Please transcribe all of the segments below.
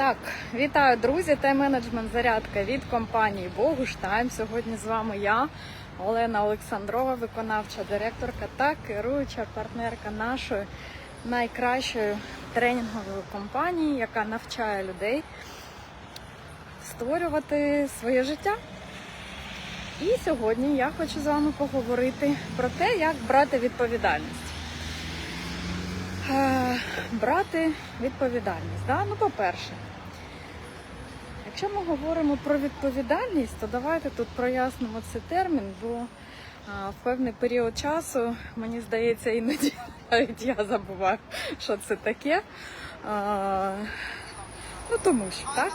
Так, вітаю, друзі! Тайм-менеджмент зарядка від компанії Богуш Тайм. Сьогодні з вами я, Олена Олександрова, виконавча директорка та керуюча партнерка нашої найкращої тренінгової компанії, яка навчає людей створювати своє життя. І сьогодні я хочу з вами поговорити про те, як брати відповідальність. Е, Брати відповідальність. Да? Ну, по-перше, якщо ми говоримо про відповідальність, то давайте тут прояснимо цей термін, бо в певний період часу, мені здається, іноді навіть я забуваю, що це таке. Ну тому що, так?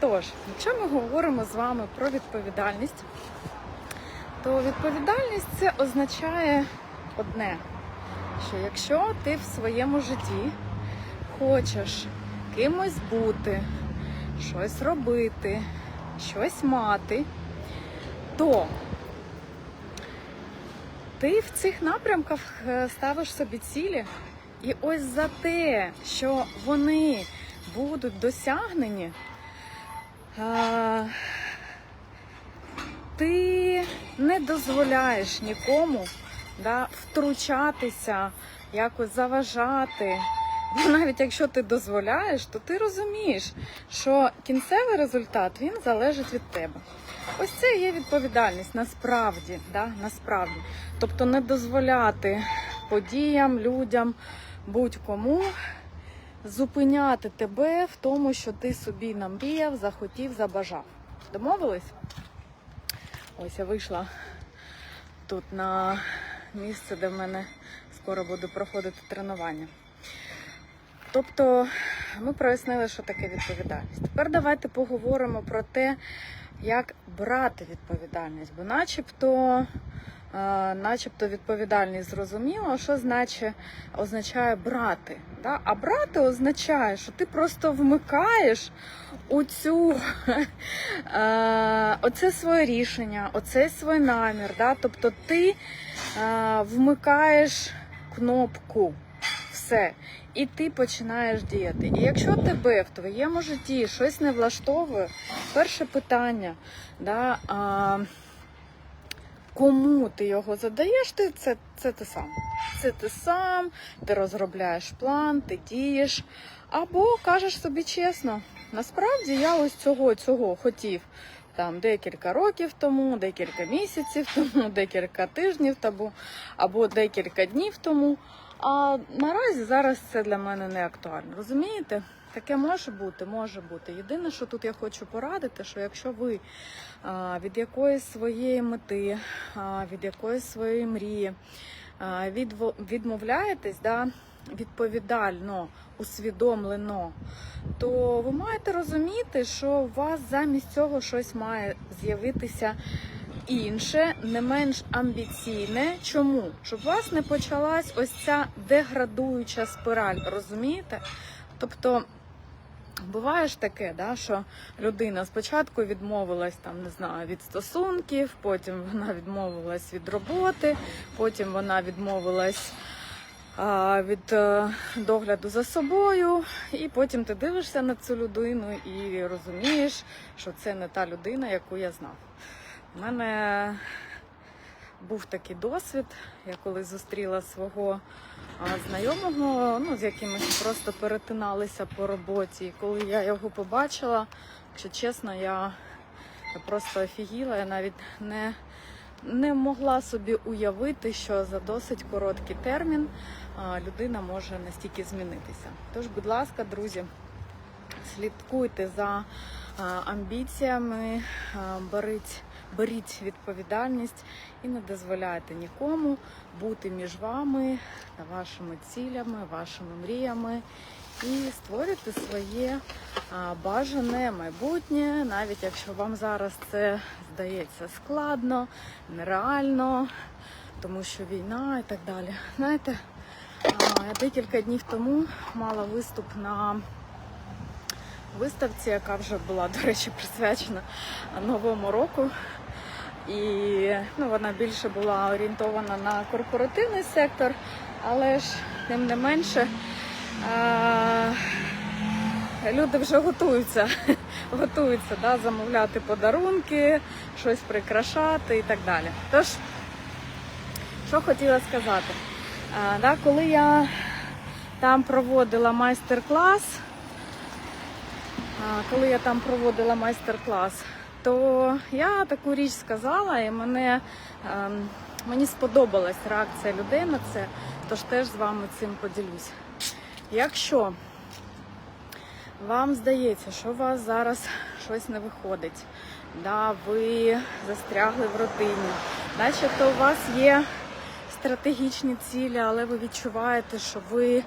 Тож, якщо ми говоримо з вами про відповідальність, то відповідальність це означає одне, що якщо ти в своєму житті хочеш кимось бути, щось робити, щось мати, то ти в цих напрямках е, ставиш собі цілі, і ось за те, що вони будуть досягнені, е, ти не дозволяєш нікому да, втручатися, якось заважати. Бо навіть якщо ти дозволяєш, то ти розумієш, що кінцевий результат він залежить від тебе. Ось це є відповідальність насправді, да, насправді. Тобто не дозволяти подіям, людям, будь-кому зупиняти тебе в тому, що ти собі намріяв, захотів, забажав. Домовились? Ось я вийшла тут на місце, де в мене скоро буде проходити тренування. Тобто ми прояснили, що таке відповідальність. Тепер давайте поговоримо про те, як брати відповідальність, бо начебто, е, начебто відповідальність зрозуміло, що значить, означає брати. Да? А брати означає, що ти просто вмикаєш у цю, е, оце своє рішення, оцей свій намір. Да? Тобто ти е, вмикаєш кнопку. Все. І ти починаєш діяти. І якщо тебе в твоєму житті щось не влаштовує, перше питання, да, а, кому ти його задаєш, ти, це, це ти сам. Це ти сам, ти розробляєш план, ти дієш. Або кажеш собі чесно, насправді я ось цього цього хотів там декілька років тому, декілька місяців тому, декілька тижнів тому, або декілька днів тому. А наразі зараз це для мене не актуально. Розумієте? Таке може бути, може бути. Єдине, що тут я хочу порадити, що якщо ви від якоїсь своєї мети, від якоїсь своєї мрії відмовляєтесь, да, відповідально, усвідомлено, то ви маєте розуміти, що у вас замість цього щось має з'явитися інше, не менш амбіційне. Чому? Щоб у вас не почалась ось ця деградуюча спираль, розумієте? Тобто. Буває ж таке, да, що людина спочатку відмовилась там, не знаю, від стосунків, потім вона відмовилась від роботи, потім вона відмовилась а, від е, догляду за собою, і потім ти дивишся на цю людину і розумієш, що це не та людина, яку я знав. У мене був такий досвід. Я коли зустріла свого знайомого, ну, з яким ми просто перетиналися по роботі. І коли я його побачила, якщо чесно, я, просто офігіла, я навіть не, не могла собі уявити, що за досить короткий термін людина може настільки змінитися. Тож, будь ласка, друзі, слідкуйте за амбіціями, беріть, беріть відповідальність і не дозволяйте нікому бути між вами та вашими цілями, вашими мріями і створюйте своє бажане майбутнє, навіть якщо вам зараз це здається складно, нереально, тому що війна і так далі. Знаєте, декілька днів тому мала виступ на виставці, яка вже була, до речі, присвячена Новому року. І ну, вона більше була орієнтована на корпоративний сектор, але ж тим не менше. Люди вже готуються, готуються да, замовляти подарунки, щось прикрашати і так далі. Тож, що хотіла сказати, а, да, коли я там проводила майстер-клас, коли я там проводила майстер-клас, то я таку річ сказала, і мене, ем, мені сподобалась реакція людей на це, тож теж з вами цим поділюсь. Якщо вам здається, що у вас зараз щось не виходить, да, ви застрягли в рутині, начебто у вас є стратегічні цілі, але ви відчуваєте, що ви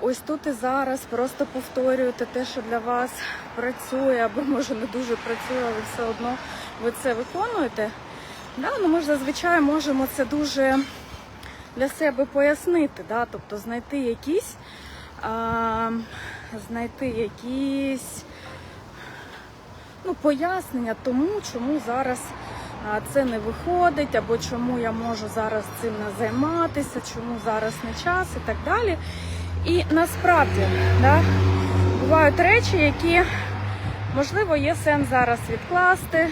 ось тут і зараз просто повторюєте те, що для вас працює, або може не дуже працює, але все одно ви це виконуєте. Да, ну ми ж зазвичай можемо це дуже для себе пояснити, да? тобто знайти якісь, а, знайти якісь ну, пояснення тому, чому зараз це не виходить, або чому я можу зараз цим не займатися, чому зараз не час і так далі. І насправді да, бувають речі, які можливо є сенс зараз відкласти,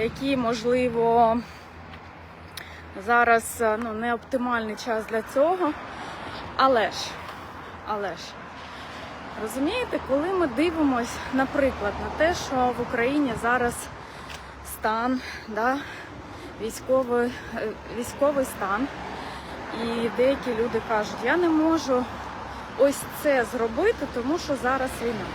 які можливо зараз е, ну, не оптимальний час для цього. Але ж, але ж, розумієте, коли ми дивимось, наприклад, на те, що в Україні зараз стан, да, військовий, е, військовий стан, і деякі люди кажуть, я не можу ось це зробити, тому що зараз війна.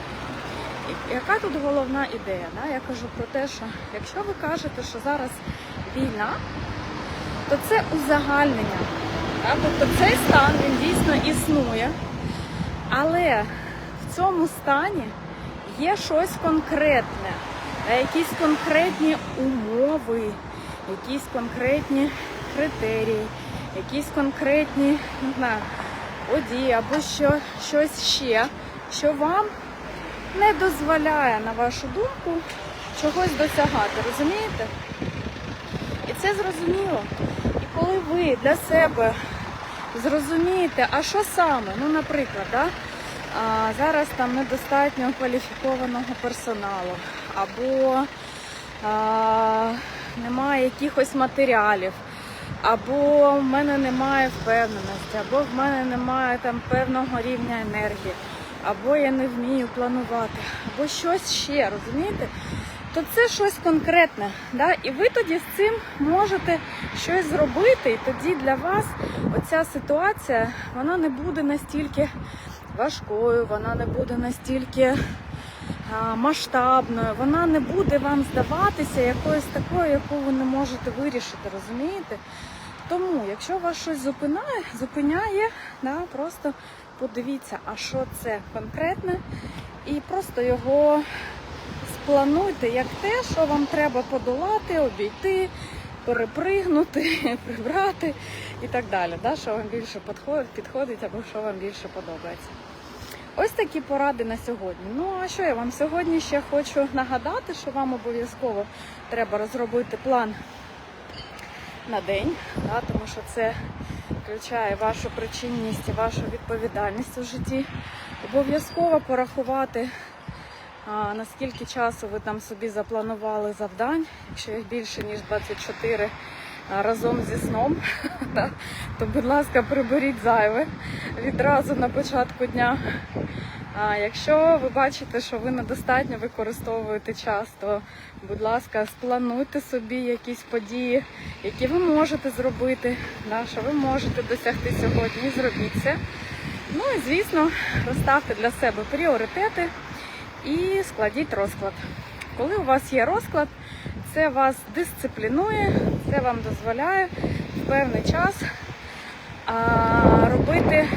Яка тут головна ідея? Да? Я кажу про те, що якщо ви кажете, що зараз війна, то це узагальнення. Так? Тобто цей стан він дійсно існує, але в цьому стані є щось конкретне, якісь конкретні умови, якісь конкретні критерії, якісь конкретні не знаю, події або що, щось ще, що вам не дозволяє, на вашу думку, чогось досягати, розумієте? І це зрозуміло. І коли ви для себе зрозумієте, а що саме, ну, наприклад, да, а, зараз там недостатньо кваліфікованого персоналу, або а, немає якихось матеріалів, або в мене немає впевненості, або в мене немає там певного рівня енергії, або я не вмію планувати, або щось ще, розумієте? то це щось конкретне. Да? І ви тоді з цим можете щось зробити, і тоді для вас оця ситуація вона не буде настільки важкою, вона не буде настільки масштабною, вона не буде вам здаватися якоюсь такою, яку ви не можете вирішити, розумієте? Тому, якщо вас щось зупиняє, зупиняє, да, просто подивіться, а що це конкретне, і просто його сплануйте як те, що вам треба подолати, обійти, перепригнути, прибрати і так далі. Да? Що вам більше підходить або що вам більше подобається. Ось такі поради на сьогодні. Ну а що я вам сьогодні ще хочу нагадати, що вам обов'язково треба розробити план на день, да? тому що це включає вашу причинність і вашу відповідальність у житті. Обов'язково порахувати а, наскільки часу ви там собі запланували завдань, якщо їх більше ніж 24 а, разом зі сном, то, будь ласка, приберіть зайве відразу на початку дня. А якщо ви бачите, що ви недостатньо використовуєте час, то, будь ласка, сплануйте собі якісь події, які ви можете зробити, да, що ви можете досягти сьогодні, зробіть це. Ну і звісно, розставте для себе пріоритети і складіть розклад. Коли у вас є розклад, це вас дисциплінує, це вам дозволяє в певний час робити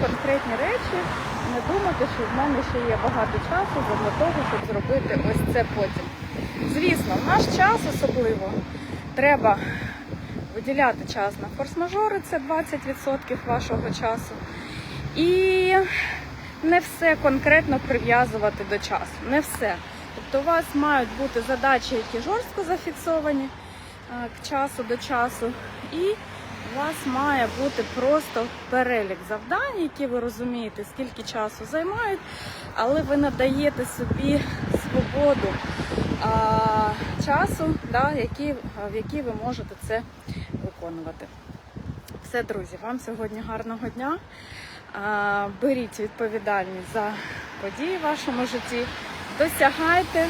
конкретні речі, не думати, що в мене ще є багато часу для того, щоб зробити ось це потім. Звісно, в наш час особливо треба виділяти час на форс-мажори, це 20% вашого часу. І не все конкретно прив'язувати до часу. Не все. Тобто у вас мають бути задачі, які жорстко зафіксовані к часу до часу, і У вас має бути просто перелік завдань, які ви розумієте, скільки часу займають, але ви надаєте собі свободу а, часу, да, які, в який ви можете це виконувати. Все, друзі, вам сьогодні гарного дня. А, Беріть відповідальність за події в вашому житті, досягайте,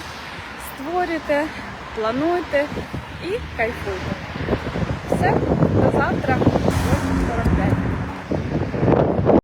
створюйте, плануйте і кайфуйте. Все, до завтра, 8.45.